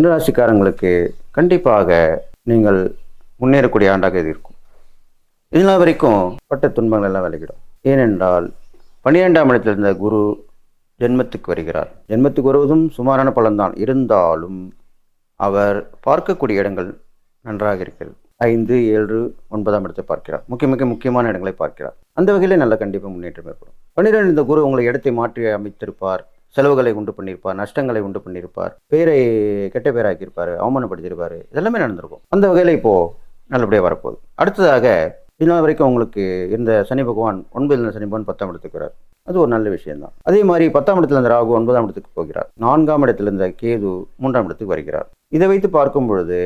மின்னராசிக்காரங்களுக்கு கண்டிப்பாக நீங்கள் முன்னேறக்கூடிய ஆண்டாக இது இருக்கும். இதனால் வரைக்கும் பட்ட துன்பங்கள் எல்லாம் விலகிடும். ஏனென்றால் பன்னிரெண்டாம் இடத்தில் இருந்த குரு ஜென்மத்துக்கு வருகிறார். ஜென்மத்துக்கு வருவதும் சுமாரான பலன்தான். இருந்தாலும் அவர் பார்க்கக்கூடிய இடங்கள் நன்றாக இருக்கிறது. ஐந்து ஏழு ஒன்பதாம் இடத்தை பார்க்கிறார். முக்கிய மிக முக்கியமான இடங்களை பார்க்கிறார். அந்த வகையில் நல்ல கண்டிப்பாக முன்னேற்றம் ஏற்படும். பன்னிரெண்டு இந்த குரு உங்களை இடத்தை மாற்றி அமைத்திருப்பார். செலவுகளை உண்டு பண்ணியிருப்பார் நஷ்டங்களை உண்டு பண்ணியிருப்பார் பேரை கெட்ட பேராக்கியிருப்பார் அவமானப்படுத்தியிருப்பார் இதெல்லாமே நடந்திருக்கும். அந்த வகையில் இப்போது நல்லபடியாக வரப்போகுது. அடுத்ததாக இதனால் வரைக்கும் உங்களுக்கு இருந்த சனி பகவான் ஒன்பதில் சனி பகவான் பத்தாம் இடத்துக்கு வரார் அது ஒரு நல்ல விஷயம்தான். அதே மாதிரி பத்தாம் இடத்துல இருந்த ராகு ஒன்பதாம் இடத்துக்கு போகிறார். நான்காம் இடத்துல இருந்த கேது மூன்றாம் இடத்துக்கு வருகிறார். இதை வைத்து பார்க்கும் பொழுது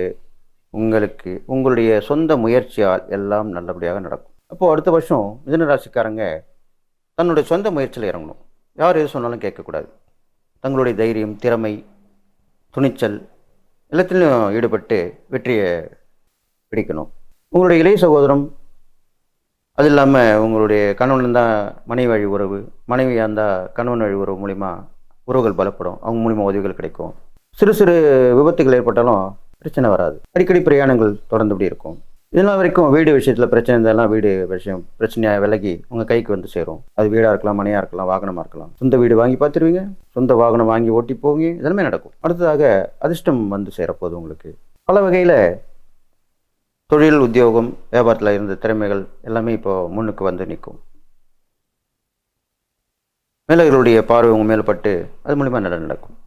உங்களுக்கு உங்களுடைய சொந்த முயற்சியால் எல்லாம் நல்லபடியாக நடக்கும். அப்போது அடுத்த வருஷம் மிதன ராசிக்காரங்க தன்னுடைய சொந்த முயற்சியில் இறங்கணும். யார் எது சொன்னாலும் கேட்கக்கூடாது. தங்களுடைய தைரியம் திறமை துணிச்சல் எல்லாத்திலையும் ஈடுபட்டு வெற்றியை பிடிக்கணும். உங்களுடைய இளைய சகோதரம் அது இல்லாமல் உங்களுடைய கணவன் இருந்தால் மனைவி வழி உறவு மனைவியாக இருந்தால் கணவன் வழி உறவு மூலிமா உறவுகள் பலப்படும். அவங்க மூலிமா உதவிகள் கிடைக்கும். சிறு சிறு விபத்துகள் ஏற்பட்டாலும் பிரச்சனை வராது. அடிக்கடி பிரயாணங்கள் தொடர்ந்துபடி இருக்கும். இதெல்லாம் வரைக்கும் வீடு விஷயத்தில் பிரச்சனை இருந்தாலும் வீடு விஷயம் பிரச்சனையாக விலகி உங்கள் கைக்கு வந்து சேரும். அது வீடாக இருக்கலாம் மனையாக இருக்கலாம் வாகனமாக இருக்கலாம். சொந்த வீடு வாங்கி பார்த்துருவீங்க. சொந்த வாகனம் வாங்கி ஓட்டி போவீங்க. இதெல்லாமே நடக்கும். அடுத்ததாக அதிர்ஷ்டம் வந்து சேரப்போகுது உங்களுக்கு. பல வகையில் தொழில் உத்தியோகம் வியாபாரத்தில் இருந்த திறமைகள் எல்லாமே இப்போ முன்னுக்கு வந்து நிற்கும். மேலர்களுடைய பார்வை உங்கள் மேல்பட்டு அது மூலிமா நல்ல நடக்கும்.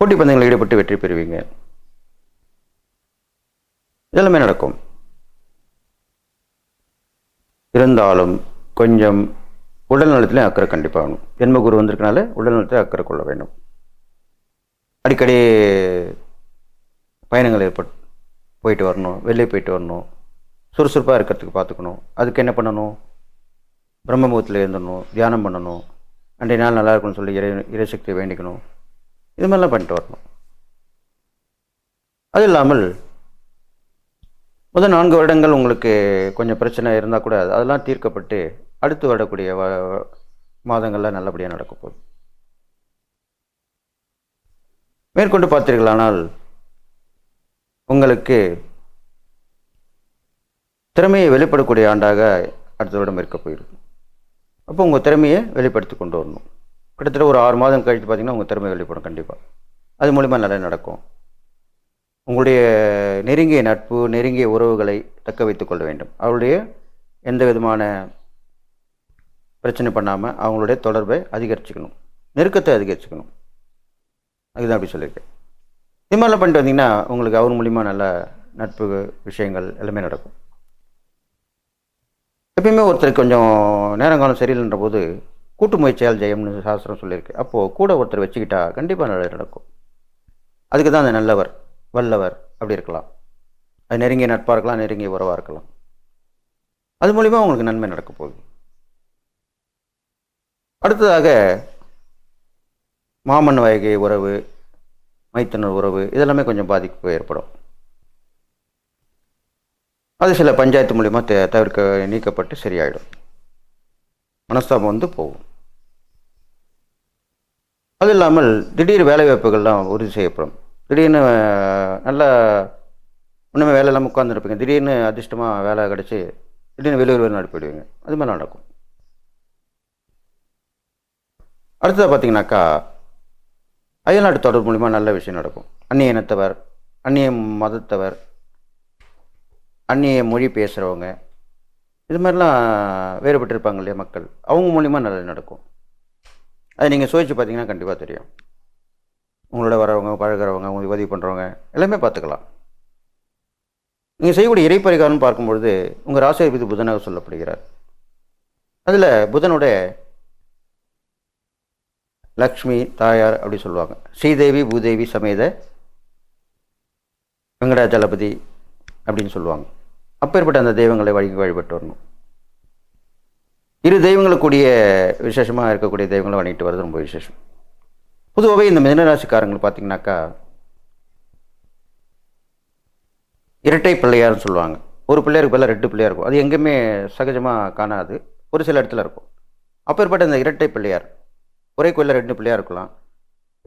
போட்டி பந்தயங்களில் ஈடுபட்டு வெற்றி பெறுவீங்க. இதெல்லாமே நடக்கும். இருந்தாலும் கொஞ்சம் உடல் நலத்திலையும் அக்கறை கண்டிப்பாகணும் ஜென்ம குரு வந்திருக்கனால உடல் நலத்தில் அக்கறை கொள்ள வேண்டும். அடிக்கடி பயணங்கள் ஏற்பட் போயிட்டு வரணும் வெளியே போயிட்டு வரணும் சுறுசுறுப்பாக இருக்கிறதுக்கு பார்த்துக்கணும். அதுக்கு என்ன பண்ணணும்? பிரம்ம முகத்தில் இருந்துடணும் தியானம் பண்ணணும். அன்றைய நாள் நல்லா இருக்கும்னு சொல்லி இறை இறைசக்தியை வேண்டிக்கணும். இது மாதிரிலாம் பண்ணிட்டு வரணும். அது இல்லாமல் முதல் நான்கு வருடங்கள் உங்களுக்கு கொஞ்சம் பிரச்சனை இருந்தால் கூட அதெல்லாம் தீர்க்கப்பட்டு அடுத்து வரக்கூடிய வ மாதங்களில் நல்லபடியாக நடக்க போகுது. மேற்கொண்டு பார்த்தீர்களானால் உங்களுக்கு திறமையை வெளிப்படக்கூடிய ஆண்டாக அடுத்த வருடம் இருக்க போயிருக்கு அப்போ உங்கள் திறமையை வெளிப்படுத்தி கொண்டு வரணும். கிட்டத்தட்ட ஒரு ஆறு மாதம் கழித்து பார்த்தீங்கன்னா உங்கள் திறமை வெளிப்படும் கண்டிப்பாக அது மூலிமா நல்லா நடக்கும். உங்களுடைய நெருங்கிய நட்பு நெருங்கிய உறவுகளை தக்க வைத்து கொள்ள வேண்டும். அவருடைய எந்த விதமான பிரச்சனை பண்ணாமல் அவங்களுடைய தொடர்பை அதிகரிச்சுக்கணும். நெருக்கத்தை அதிகரிச்சுக்கணும். அதுதான் அப்படி சொல்லியிருக்கேன். இது மாதிரிலாம் பண்ணிட்டு வந்தீங்கன்னா உங்களுக்கு அவர் மூலிமா நல்ல நட்பு விஷயங்கள் எல்லாமே நடக்கும். எப்பயுமே ஒருத்தருக்கு கொஞ்சம் நேரங்காலம் சரியில்லைன்ற போது கூட்டு முயற்சியால் ஜெயம்னு சாஸ்திரம் சொல்லியிருக்கு. அப்போது கூட ஒருத்தர் வச்சுக்கிட்டா கண்டிப்பாக நல்லது நடக்கும். அதுக்கு தான் அந்த நல்லவர். வல்லவர். அப்படி இருக்கலாம். அது நெருங்கிய நட்பாக இருக்கலாம் நெருங்கிய உறவாக இருக்கலாம். அது மூலிமா உங்களுக்கு நன்மை நடக்க போகுது. அடுத்ததாக மாமன் வகை உறவு மைத்தனர் உறவு இதெல்லாமே கொஞ்சம் பாதிப்பு ஏற்படும். அது சில பஞ்சாயத்து மூலிமா தே தவிர்க்க நீக்கப்பட்டு சரியாயிடும். மனஸ்தாபம் வந்து போகும். அது இல்லாமல் திடீர் வேலைவாய்ப்புகள்லாம் உறுதி செய்யப்படும். திடீர்னு நல்லா ஒன்றுமே வேலை இல்லாமல் உட்காந்துருப்பீங்க திடீர்னு அதிர்ஷ்டமாக வேலை கிடச்சி திடீர்னு வெளியூர் வெளிநாடு போயிடுவீங்க. அது மாதிரி நடக்கும். அடுத்ததாக பார்த்தீங்கன்னாக்கா அயல்நாட்டு தொடர்பு மூலிமா நல்ல விஷயம் நடக்கும். அந்நிய இனத்தவர் அந்நிய மதத்தவர் அந்நிய மொழி பேசுகிறவங்க இது மாதிரிலாம் வேறுபட்டு இருப்பாங்க இல்லையா மக்கள். அவங்க மூலிமா நல்லது நடக்கும். அது நீங்கள் சோதிச்சு பார்த்தீங்கன்னா கண்டிப்பாக தெரியும். உங்களோட வர உதவி பண்ணுறவங்க எல்லாமே பார்த்துக்கலாம். நீங்கள் செய்யக்கூடிய இறைப்பரிகாரம்னு பார்க்கும்பொழுது உங்கள் ராசிபதி புதனாக சொல்லப்படுகிறார். அதில் புதனோட லக்ஷ்மி தாயார் அப்படி சொல்லுவாங்க. ஸ்ரீதேவி பூதேவி சமேத வெங்கடாஜலபதி அப்படின்னு சொல்லுவாங்க. அப்பேற்பட்ட அந்த தெய்வங்களை வழங்கி வழிபட்டு வரணும். இரு தெய்வங்களுக்கூடிய விசேஷமாக இருக்கக்கூடிய தெய்வங்களை வணங்கிட்டு வர்றது ரொம்ப விசேஷம். பொதுவாகவே இந்த மிதனராசிக்காரங்கள் பார்த்தீங்கன்னாக்கா இரட்டை பிள்ளையார்னு சொல்லுவாங்க. ஒரு பிள்ளையாருக்கு பதிலாக ரெண்டு பிள்ளையார் இருக்கும். அது எங்கேயுமே சகஜமாக காணாது. ஒரு சில இடத்துல இருக்கும். அப்பேற்பட்ட இந்த இரட்டை பிள்ளையார் ஒரே கோயிலில் ரெண்டு பிள்ளையார் இருக்கலாம்.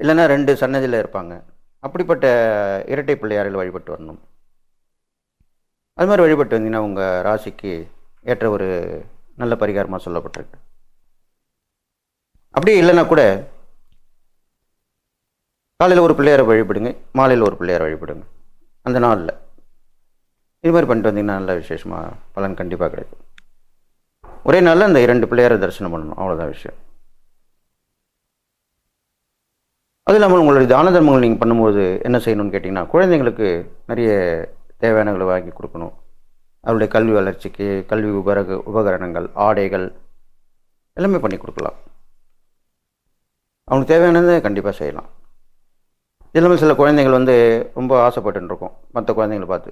இல்லைன்னா ரெண்டு சன்னதியில் இருப்பாங்க. அப்படிப்பட்ட இரட்டை பிள்ளையாரில் வழிபட்டு வரணும். அது மாதிரி வழிபட்டு வந்தீங்கன்னா உங்கள் ராசிக்கு ஏற்ற ஒரு நல்ல பரிகாரமாக சொல்லப்பட்டிருக்கு. அப்படியே இல்லைன்னா கூட காலையில் ஒரு பிள்ளையாரை வழிபடுங்க மாலையில் ஒரு பிள்ளையாரை வழிபடுங்க. அந்த நாளில். இது மாதிரி பண்ணிட்டு வந்தீங்கன்னா நல்ல விசேஷமாக பலன் கண்டிப்பாக கிடைக்கும். ஒரே நாளில் அந்த இரண்டு பிள்ளையாரை தரிசனம் பண்ணணும். அவ்வளோதான் விஷயம். அது இல்லாமல் உங்களுடைய தான தர்மங்கள் நீங்கள் பண்ணும்போது என்ன செய்யணும்னு கேட்டிங்கன்னா குழந்தைங்களுக்கு நிறைய தேவையானங்களை வாங்கி கொடுக்கணும். அவருடைய கல்வி வளர்ச்சிக்கு கல்வி உபரக உபகரணங்கள் ஆடைகள் எல்லாமே பண்ணி கொடுக்கலாம். அவங்களுக்கு தேவையானதை கண்டிப்பாக செய்யலாம். இல்லாமல் சில குழந்தைகள் வந்து ரொம்ப ஆசைப்பட்டுன்னு மற்ற குழந்தைங்களை பார்த்து.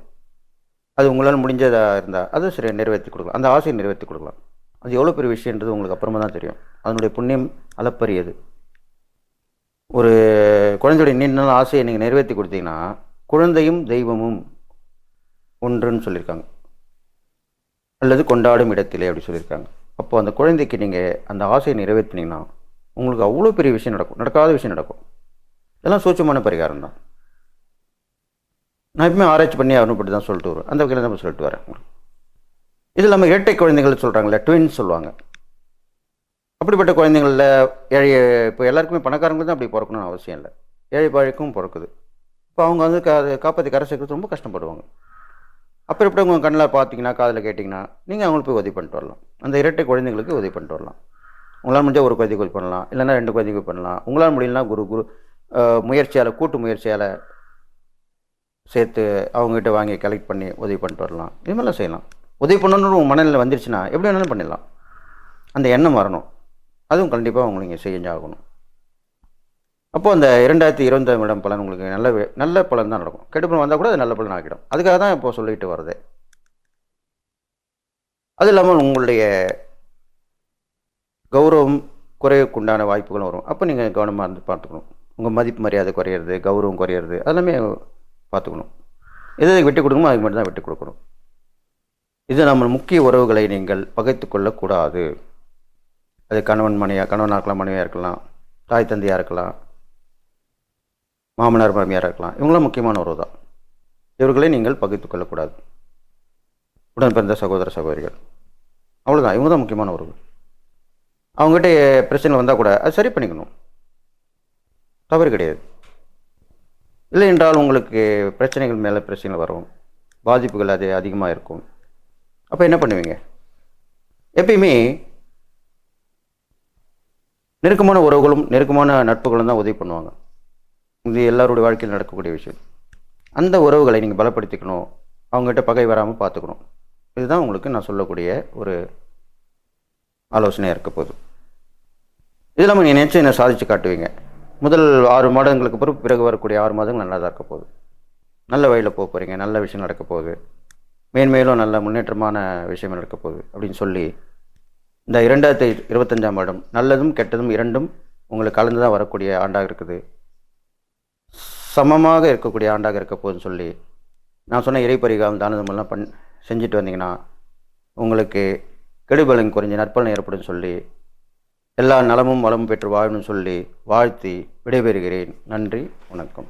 அது உங்களால் முடிஞ்சதாக இருந்தால் அது சரி நிறைவேற்றி கொடுக்கலாம். அந்த ஆசையை நிறைவேற்றி கொடுக்கலாம். அது எவ்வளோ பெரிய விஷயன்றது உங்களுக்கு அப்புறமா தான் தெரியும். அதனுடைய புண்ணியம் அளப்பரியது. ஒரு குழந்தையுடைய நீண்ட நாள் ஆசையை நீங்கள் நிறைவேற்றி கொடுத்தீங்கன்னா குழந்தையும் தெய்வமும் ஒன்றுன்னு சொல்லியிருக்காங்க. அல்லது கொண்டாடும் இடத்திலே அப்படி சொல்லியிருக்காங்க. அப்போ அந்த குழந்தைக்கு நீங்கள் அந்த ஆசையை நிறைவேற்றினீங்கன்னா உங்களுக்கு அவ்வளோ பெரிய விஷயம் நடக்கும். நடக்காத விஷயம் நடக்கும். இதெல்லாம் சூட்சமான பரிகாரம் தான் நான் எப்பவுமே ஆராய்ச்சி பண்ணி அருணப்பட்டு தான் சொல்லிட்டு வருவேன். அந்த வகையில் தான் சொல்லிட்டு வரேன் இது இல்லாமல் இரட்டை குழந்தைகள் சொல்கிறாங்களே ட்வின்ஸ் சொல்லுவாங்க. அப்படிப்பட்ட குழந்தைங்களில் ஏழை இப்போ எல்லாருக்குமே பணக்காரங்களுக்கு தான் அப்படி பிறக்கணும்னு அவசியம் இல்லை. ஏழை பாழைக்கும் பிறக்குது. இப்போ அவங்க வந்து கா அதை காப்பாற்றி கரை சேர்க்கறது ரொம்ப கஷ்டப்படுவாங்க. அப்புறம் எப்படி உங்கள் கண்ணில் பார்த்தீங்கன்னா காதில் கேட்டிங்கன்னா நீங்கள் அவங்களுக்கு போய் உதவி பண்ணிட்டு வரலாம். அந்த இரட்டை குழந்தைங்களுக்கு உதவி பண்ணிட்டு வரலாம். உங்களால் முடிஞ்சால் ஒரு குழந்தைக்கு உதவி பண்ணலாம். இல்லைன்னா ரெண்டு குழந்தைக்கு பண்ணலாம். உங்களால் முடியலனா குரு குரு முயற்சியால் கூட்டு முயற்சியால் சேர்த்து அவங்ககிட்ட வாங்கி கலெக்ட் பண்ணி உதவி பண்ணிட்டு வரலாம். இது மாதிரிலாம் செய்யலாம். உதவி பண்ணணும்னு உங்கள் மனநிலை வந்துருச்சுன்னா எப்படி வேணாலும் பண்ணிடலாம். அந்த எண்ணம் வரணும். அதுவும் கண்டிப்பாக உங்களுக்கு நீங்கள் செஞ்சாகணும் அப்போது அந்த இரண்டாயிரத்தி இருபத்தாம் இடம் பலன் உங்களுக்கு நல்ல நல்ல பலன் தான் நடக்கும். கெட்டு பலன் வந்தால் கூட அது நல்ல பலன் ஆகிடும். அதுக்காக தான் இப்போ சொல்லிட்டு வருது அது இல்லாமல் உங்களுடைய கௌரவம் குறைவுக்குண்டான வாய்ப்புகளும் வரும். அப்போ நீங்கள் கவனமாக இருந்து பார்த்துக்கணும். உங்கள் மதிப்பு மரியாதை குறையிறது கௌரவம் குறையிறது அதெல்லாமே பார்த்துக்கணும். எது எதுக்கு கொடுக்கணுமோ அதுக்கு மட்டும் தான் வெட்டி கொடுக்கணும். இது நம்ம முக்கிய உறவுகளை நீங்கள் பகைத்து கொள்ளக்கூடாது. அது கணவன் மனைவியாக கணவனாக இருக்கலாம் மனைவியாக இருக்கலாம் தாய் தந்தையாக இருக்கலாம் மாமனார் மாமியாராக இருக்கலாம். இவங்களாம் முக்கியமான உறவு தான். இவர்களை நீங்கள் பகைத்து கொள்ளக்கூடாது. உடன் பிறந்த சகோதர சகோதரிகள். அவ்வளோதான் இவங்க தான் முக்கியமான உறவு. அவங்ககிட்ட பிரச்சனை வந்தால் கூட அது சரி பண்ணிக்கணும். தவறு கிடையாது. இல்லை என்றால் உங்களுக்கு பிரச்சனைகள் மேலே பிரச்சனைகள் வரும். பாதிப்புகள் அது அதிகமாக இருக்கும். அப்போ என்ன பண்ணுவீங்க? எப்பயுமே நெருக்கமான உறவுகளும் நெருக்கமான நட்புகளும் தான் உதவி பண்ணுவாங்க. இது எல்லாருடைய வாழ்க்கையில் நடக்கக்கூடிய விஷயம். அந்த உறவுகளை நீங்கள் பலப்படுத்திக்கணும். அவங்ககிட்ட பகை வராமல் பார்த்துக்கணும் இதுதான் உங்களுக்கு நான் சொல்லக்கூடிய ஒரு ஆலோசனையாக இருக்க போகுது. இது இல்லாமல் நீங்கள் நினச்சி என்ன சாதித்து காட்டுவீங்க? முதல் ஆறு மாதங்களுக்கு பிறகு பிறகு வரக்கூடிய ஆறு மாதங்கள் நல்லா தான் இருக்க போகுது. நல்ல வழியில் போக போகிறீங்க நல்ல விஷயம் நடக்க போகுது. மேன்மேலும் நல்ல முன்னேற்றமான விஷயம் நடக்க போகுது அப்படின்னு சொல்லி இந்த இரண்டாயிரத்தி இருபத்தஞ்சாம் வருடம் நல்லதும் கெட்டதும் இரண்டும் உங்களுக்கு கலந்து தான் வரக்கூடிய ஆண்டாக இருக்குது. சமமாக இருக்கக்கூடிய ஆண்டாக இருக்க போகுதுன்னு சொல்லி நான் சொன்ன இறைப்பரிகாரம் தானதமெல்லாம் பண் செஞ்சுட்டு வந்தீங்கன்னா உங்களுக்கு கெடுபலன் குறைஞ்சி நற்பலன் ஏற்படும் சொல்லி எல்லா நலமும் வளமும் பெற்று வாழணும்னு சொல்லி வாழ்த்தி விடைபெறுகிறேன். நன்றி வணக்கம்.